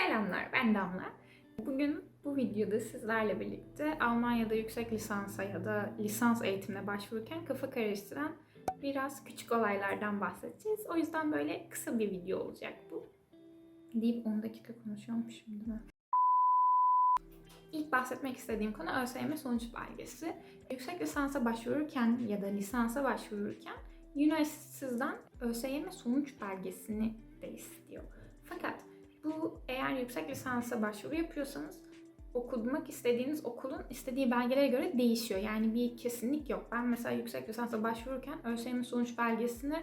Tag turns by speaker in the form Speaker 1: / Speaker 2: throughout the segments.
Speaker 1: Selamlar, ben Damla. Bugün bu videoda sizlerle birlikte Almanya'da yüksek lisansa ya da lisans eğitimine başvururken kafa karıştıran biraz küçük olaylardan bahsedeceğiz. O yüzden böyle kısa bir video olacak bu. Deyip 10 dakika konuşuyormuşum değil mi? İlk bahsetmek istediğim konu ÖSYM sonuç belgesi. Yüksek lisansa başvururken ya da lisansa başvururken üniversiteden ÖSYM sonuç belgesini de istiyor. Fakat bu eğer yüksek lisansa başvuru yapıyorsanız okumak istediğiniz okulun istediği belgelere göre değişiyor. Yani bir kesinlik yok. Ben mesela yüksek lisansa başvururken ÖSYM sonuç belgesini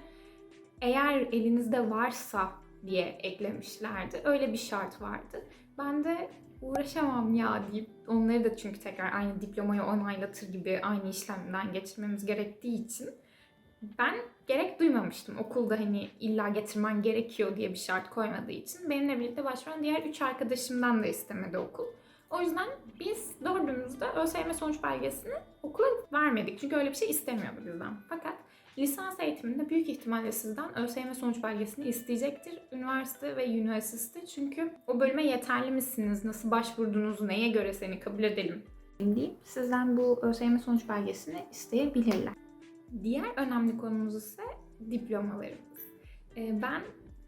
Speaker 1: eğer elinizde varsa diye eklemişlerdi. Öyle bir şart vardı. Ben de uğraşamam ya deyip onları da çünkü tekrar aynı diplomayı onaylatır gibi aynı işlemden geçirmemiz gerektiği için ben gerek duymamıştım. Okulda hani illa getirmen gerekiyor diye bir şart koymadığı için. Benimle birlikte başvuran diğer üç arkadaşımdan da istemedi okul. O yüzden biz dördümüzde ÖSYM sonuç belgesini okula vermedik. Çünkü öyle bir şey istemiyordu bizden. Fakat lisans eğitiminde büyük ihtimalle sizden ÖSYM sonuç belgesini isteyecektir. Üniversite ve üniversite çünkü o bölüme yeterli misiniz, nasıl başvurdunuz, neye göre seni kabul edelim deyip sizden bu ÖSYM sonuç belgesini isteyebilirler. Diğer önemli konumuz ise diplomalarımız. Ee, Ben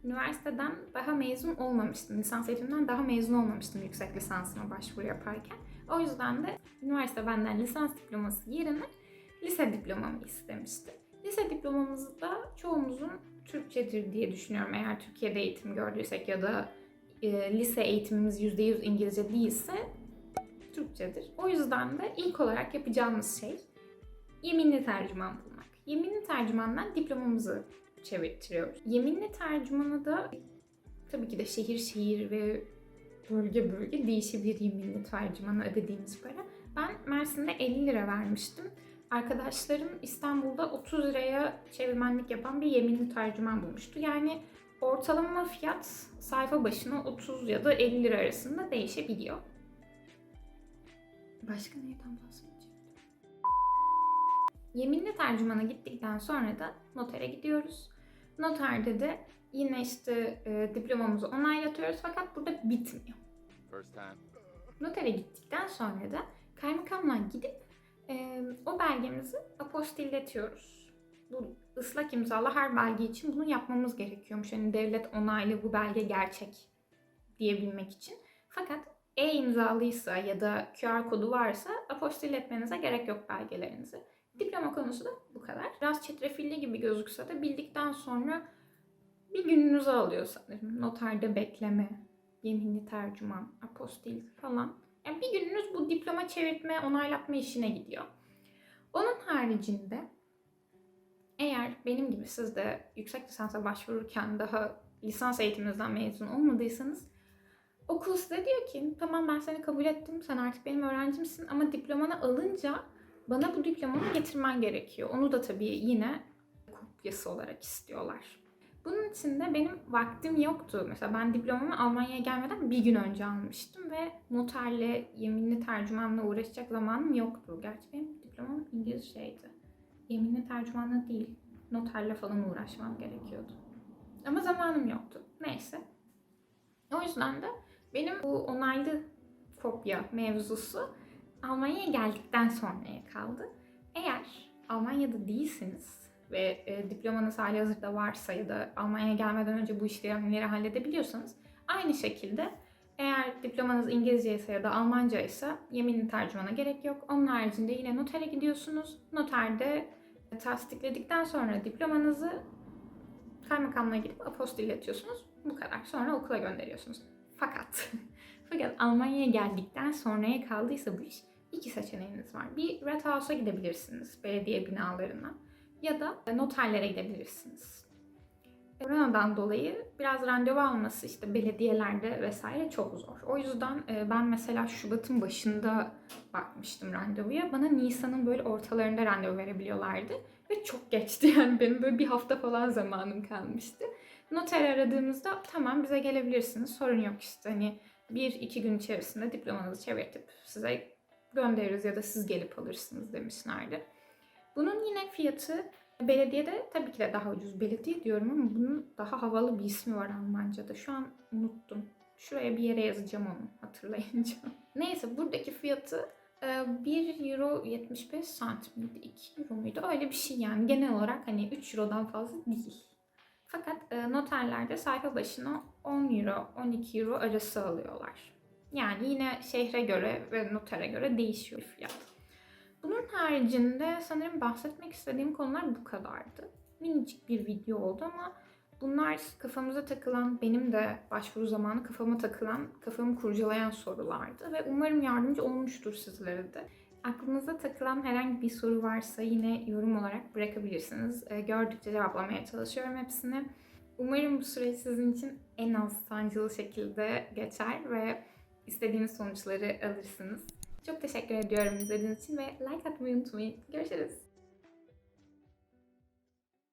Speaker 1: üniversiteden daha mezun olmamıştım. Lisans eğitiminden daha mezun olmamıştım yüksek lisansıma başvuru yaparken. O yüzden de üniversite benden lisans diploması yerine lise diplomamı istemişti. Lise diplomamız da çoğumuzun Türkçedir diye düşünüyorum. Eğer Türkiye'de eğitim gördüysek ya da e, lise eğitimimiz %100 İngilizce değilse Türkçedir. O yüzden de ilk olarak yapacağımız şey yeminli tercüman bulmak. Yeminli tercümandan diplomamızı çevirtiyoruz. Yeminli tercümanı da tabii ki de şehir şehir ve bölge bölge değişebilir yeminli tercümanı ödediğimiz para. Ben Mersin'de 50 lira vermiştim. Arkadaşlarım İstanbul'da 30 liraya çevirmenlik yapan bir yeminli tercüman bulmuştu. Yani ortalama fiyat sayfa başına 30 ya da 50 lira arasında değişebiliyor. Başka neyden bahsedeceğim? Yeminli tercümana gittikten sonra da notere gidiyoruz. Noterde de yine işte e, diplomamızı onaylatıyoruz fakat burada bitmiyor. Notere gittikten sonra da kaymakamla gidip e, o belgemizi apostilletiyoruz. Bu ıslak imzalı her belge için bunu yapmamız gerekiyormuş. Yani devlet onaylı bu belge gerçek diyebilmek için. Fakat e-imzalıysa ya da QR kodu varsa apostilletmenize gerek yok belgelerinizi. Diploma konusu da bu kadar. Biraz çetrefilli gibi gözükse de bildikten sonra bir gününüzü alıyor sanırım. Noterde bekleme, yeminli tercüman, apostil falan. Yani bir gününüz bu diploma çevirtme, onaylatma işine gidiyor. Onun haricinde eğer benim gibi siz de yüksek lisansa başvururken daha lisans eğitiminizden mezun olmadıysanız okul size diyor ki tamam ben seni kabul ettim sen artık benim öğrencimsin ama diplomanı alınca bana bu diplomanı getirmen gerekiyor. Onu da tabii yine kopyası olarak istiyorlar. Bunun için de benim vaktim yoktu. Mesela ben diplomamı Almanya'ya gelmeden bir gün önce almıştım ve noterle, yeminli tercümanla uğraşacak zamanım yoktu. Gerçi benim diplomam İngilizceydi. Yeminli tercümanla değil, noterle falan uğraşmam gerekiyordu. Ama zamanım yoktu. Neyse. O yüzden de benim bu onaylı kopya mevzusu Almanya'ya geldikten sonraya kaldı. Eğer Almanya'da değilseniz ve e, diplomanız hali hazırda varsa ya da Almanya'ya gelmeden önce bu işlemleri halledebiliyorsanız aynı şekilde eğer diplomanız İngilizce ise ya da Almanca ise yeminli tercümana gerek yok. Onun haricinde yine notere gidiyorsunuz. Noterde tasdikledikten sonra diplomanızı kaymakamla gidip apostilletiyorsunuz. Bu kadar. Sonra okula gönderiyorsunuz. Fakat fakat Almanya'ya geldikten sonraya kaldıysa bu iş iki seçeneğiniz var. Bir Red House'a gidebilirsiniz belediye binalarına ya da noterlere gidebilirsiniz. Koronadan dolayı biraz randevu alması işte belediyelerde vesaire çok zor. O yüzden e, ben mesela Şubat'ın başında bakmıştım randevuya. Bana Nisan'ın böyle ortalarında randevu verebiliyorlardı. Ve çok geçti yani benim böyle bir hafta falan zamanım kalmıştı. Noter aradığımızda tamam bize gelebilirsiniz sorun yok işte hani bir iki gün içerisinde diplomanızı çevirtip size göndeririz ya da siz gelip alırsınız demişlerdi. Bunun yine fiyatı belediyede tabii ki de daha ucuz. Belediye diyorum ama bunun daha havalı bir ismi var Almanca'da. Şu an unuttum. Şuraya bir yere yazacağım onu hatırlayınca. Neyse buradaki fiyatı e, 1 euro 75 santim miydi? 2 euro muydu? Öyle bir şey yani. Genel olarak hani 3 eurodan fazla değil. Fakat e, noterlerde sayfa başına 10 euro, 12 euro arası alıyorlar. Yani yine şehre göre ve notere göre değişiyor fiyat. Bunun haricinde sanırım bahsetmek istediğim konular bu kadardı. Minicik bir video oldu ama bunlar kafamıza takılan, benim de başvuru zamanı kafama takılan, kafamı kurcalayan sorulardı ve umarım yardımcı olmuştur sizlere de. Aklınıza takılan herhangi bir soru varsa yine yorum olarak bırakabilirsiniz. Ee, Gördükçe cevaplamaya çalışıyorum hepsini. Umarım bu süreç sizin için en az sancılı şekilde geçer ve istediğiniz sonuçları alırsınız. Çok teşekkür ediyorum izlediğiniz için ve like atmayı unutmayın. Görüşürüz.